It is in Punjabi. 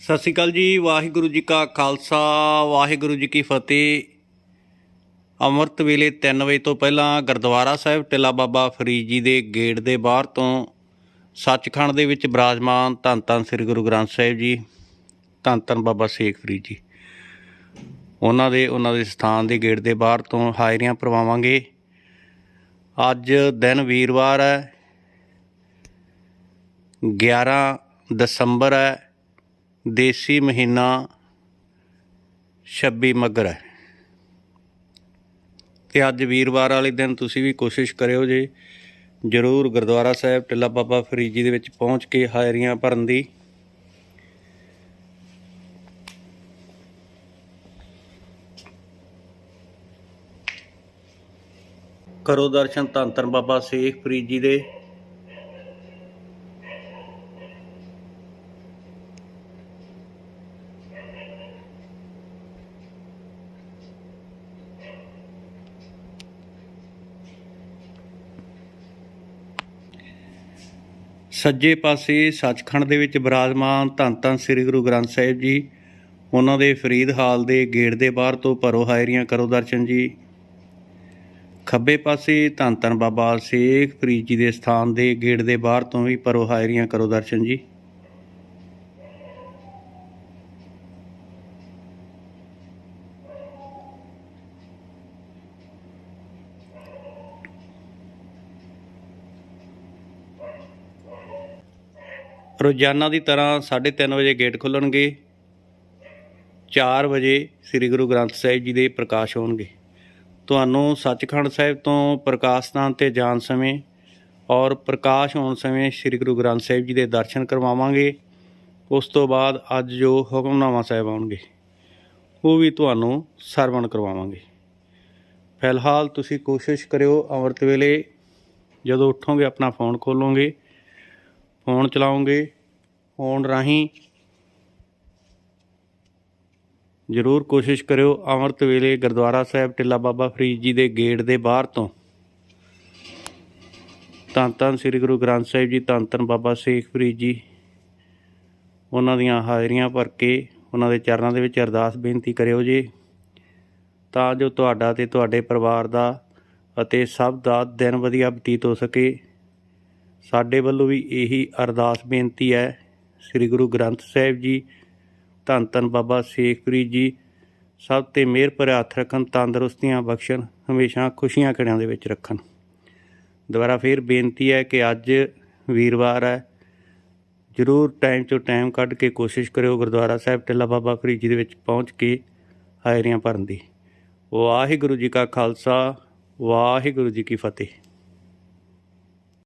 ਸਤਿ ਸ਼੍ਰੀ ਅਕਾਲ ਜੀ, ਵਾਹਿਗੁਰੂ ਜੀ ਕਾ ਖਾਲਸਾ, ਵਾਹਿਗੁਰੂ ਜੀ ਕੀ ਫਤਿਹ। ਅੰਮ੍ਰਿਤ ਵੇਲੇ 3 ਵਜੇ ਤੋਂ ਪਹਿਲਾਂ ਗੁਰਦੁਆਰਾ ਸਾਹਿਬ ਟਿੱਲਾ ਬਾਬਾ ਫਰੀਦ ਜੀ ਦੇ ਗੇਟ ਦੇ ਬਾਹਰ ਤੋਂ ਸੱਚਖੰਡ ਦੇ ਵਿੱਚ ਬਿਰਾਜਮਾਨ ਧੰਨ ਧੰਨ ਸ੍ਰੀ ਗੁਰੂ ਗ੍ਰੰਥ ਸਾਹਿਬ ਜੀ, ਧੰਨ ਧੰਨ ਬਾਬਾ ਸ਼ੇਖ ਫਰੀਦ ਜੀ। ਉਹਨਾਂ ਦੇ ਉਹਨਾਂ ਦੇ ਸਥਾਨ ਦੇ ਗੇਟ ਦੇ ਬਾਹਰ ਤੋਂ ਹਾਜ਼ਰੀਆਂ ਭਰਵਾਵਾਂਗੇ। ਅੱਜ ਦਿਨ ਵੀਰਵਾਰ ਹੈ 11 ਦਸੰਬਰ ਹੈ ਦੇਸੀ ਮਹੀਨਾ 26 ਮੱਘਰ ਹੈ। ਤੇ ਅੱਜ ਵੀਰਵਾਰ ਵਾਲੇ ਦਿਨ ਤੁਸੀਂ ਵੀ ਕੋਸ਼ਿਸ਼ ਕਰਿਓ ਜੇ, ਜਰੂਰ ਗੁਰਦੁਆਰਾ ਸਾਹਿਬ, ਟਿੱਲਾ ਬਾਬਾ ਫਰੀਦ ਜੀ ਦੇ ਵਿੱਚ ਪਹੁੰਚ ਕੇ ਹਾਜ਼ਰੀਆਂ ਭਰਨ ਦੀ। ਕਰੋ ਦਰਸ਼ਨ ਧੰਨ ਧੰਨ ਬਾਬਾ ਸ਼ੇਖ ਫਰੀਦ ਜੀ ਦੇ। ਸੱਜੇ ਪਾਸੇ ਸੱਚਖੰਡ ਦੇ ਵਿੱਚ ਬਿਰਾਜਮਾਨ ਧੰਨ ਧੰਨ ਸ੍ਰੀ ਗੁਰੂ ਗ੍ਰੰਥ ਸਾਹਿਬ ਜੀ, ਉਹਨਾਂ ਦੇ ਫਰੀਦ ਹਾਲ ਦੇ ਗੇਟ ਦੇ ਬਾਹਰ ਤੋਂ ਭਰੋ ਹਾਇਰੀਆਂ ਕਰੋ ਦਰਸ਼ਨ ਜੀ। ਖੱਬੇ ਪਾਸੇ ਧੰਨ ਧੰਨ ਬਾਬਾ ਸ਼ੇਖ ਫਰੀਦ ਜੀ ਦੇ ਸਥਾਨ ਦੇ ਗੇਟ ਦੇ ਬਾਹਰ ਤੋਂ ਵੀ ਭਰੋ ਹਾਇਰੀਆਂ ਕਰੋ ਦਰਸ਼ਨ ਜੀ। ਰੋਜ਼ਾਨਾ ਦੀ ਤਰ੍ਹਾਂ 3:30 ਵਜੇ ਗੇਟ ਖੁੱਲਣਗੇ। 4 ਵਜੇ ਸ੍ਰੀ ਗੁਰੂ ਗ੍ਰੰਥ ਸਾਹਿਬ ਜੀ ਦੇ ਪ੍ਰਕਾਸ਼ ਹੋਣਗੇ। ਤੁਹਾਨੂੰ ਸੱਚਖੰਡ ਸਾਹਿਬ ਤੋਂ ਪ੍ਰਕਾਸ਼ ਸਥਾਨ ਤੇ ਜਾਣ ਸਮੇਂ ਔਰ ਪ੍ਰਕਾਸ਼ ਹੋਣ ਸਮੇਂ ਸ੍ਰੀ ਗੁਰੂ ਗ੍ਰੰਥ ਸਾਹਿਬ ਜੀ ਦੇ ਦਰਸ਼ਨ ਕਰਵਾਵਾਂਗੇ। ਉਸ ਤੋਂ ਬਾਅਦ ਅੱਜ ਜੋ ਹੁਕਮਨਾਮਾ ਸਾਹਿਬ ਆਉਣਗੇ, ਉਹ ਵੀ ਤੁਹਾਨੂੰ ਸਰਵਣ ਕਰਵਾਵਾਂਗੇ। ਫਿਲਹਾਲ ਤੁਸੀਂ ਕੋਸ਼ਿਸ਼ ਕਰਿਓ ਅੰਮ੍ਰਿਤ ਵੇਲੇ ਜਦੋਂ ਉੱਠੋਗੇ, ਆਪਣਾ ਫੋਨ ਖੋਲੋਗੇ, ਫੋਨ ਚਲਾਉਂਗੇ ਹੋਣ ਰਾਹੀਂ ਜ਼ਰੂਰ ਕੋਸ਼ਿਸ਼ ਕਰਿਓ ਅੰਮ੍ਰਿਤ ਵੇਲੇ ਗੁਰਦੁਆਰਾ ਸਾਹਿਬ ਟਿੱਲਾ ਬਾਬਾ ਫਰੀਦ ਜੀ ਦੇ ਗੇਟ ਦੇ ਬਾਹਰ ਤੋਂ। ਧੰਨ ਧੰਨ ਸ੍ਰੀ ਗੁਰੂ ਗ੍ਰੰਥ ਸਾਹਿਬ ਜੀ, ਧੰਨ ਧੰਨ ਬਾਬਾ ਸ਼ੇਖ ਫਰੀਦ ਜੀ। ਉਹਨਾਂ ਦੀਆਂ ਹਾਜ਼ਰੀਆਂ ਭਰ ਕੇ ਉਹਨਾਂ ਦੇ ਚਰਨਾਂ ਦੇ ਵਿੱਚ ਅਰਦਾਸ ਬੇਨਤੀ ਕਰਿਓ ਜੀ। ਤਾਂ ਜੋ ਤੁਹਾਡਾ ਤੇ ਤੁਹਾਡੇ ਪਰਿਵਾਰ ਦਾ ਅਤੇ ਸਭ ਦਾ ਦਿਨ ਵਧੀਆ ਬਤੀਤ ਹੋ ਸਕੇ। ਸਾਡੇ ਵੱਲੋਂ ਵੀ ਇਹੀ ਅਰਦਾਸ ਬੇਨਤੀ ਹੈ ਸ੍ਰੀ ਗੁਰੂ ਗ੍ਰੰਥ ਸਾਹਿਬ ਜੀ, ਧੰਨ ਧੰਨ ਬਾਬਾ ਸ਼ੇਖ ਫਰੀਦ ਜੀ, ਸਭ ਤੇ ਮਿਹਰ ਭਰਿਆ ਹੱਥ ਰੱਖਣ, ਤੰਦਰੁਸਤੀਆਂ ਬਖਸ਼ਣ, ਹਮੇਸ਼ਾ ਖੁਸ਼ੀਆਂ ਘੜਿਆਂ ਦੇ ਵਿੱਚ ਰੱਖਣ। ਦੁਬਾਰਾ ਫੇਰ ਬੇਨਤੀ ਹੈ ਕਿ ਅੱਜ ਵੀਰਵਾਰ ਹੈ, ਜ਼ਰੂਰ ਟਾਈਮ ਤੋਂ ਟਾਈਮ ਕੱਢ ਕੇ ਕੋਸ਼ਿਸ਼ ਕਰਿਓ ਗੁਰਦੁਆਰਾ ਸਾਹਿਬ ਟਿੱਲਾ ਬਾਬਾ ਫਰੀਦ ਜੀ ਦੇ ਵਿੱਚ ਪਹੁੰਚ ਕੇ ਹਾਜ਼ਰੀਆਂ ਭਰਨ ਦੀ। ਵਾਹਿਗੁਰੂ ਜੀ ਕਾ ਖਾਲਸਾ, ਵਾਹਿਗੁਰੂ ਜੀ ਕੀ ਫਤਿਹ।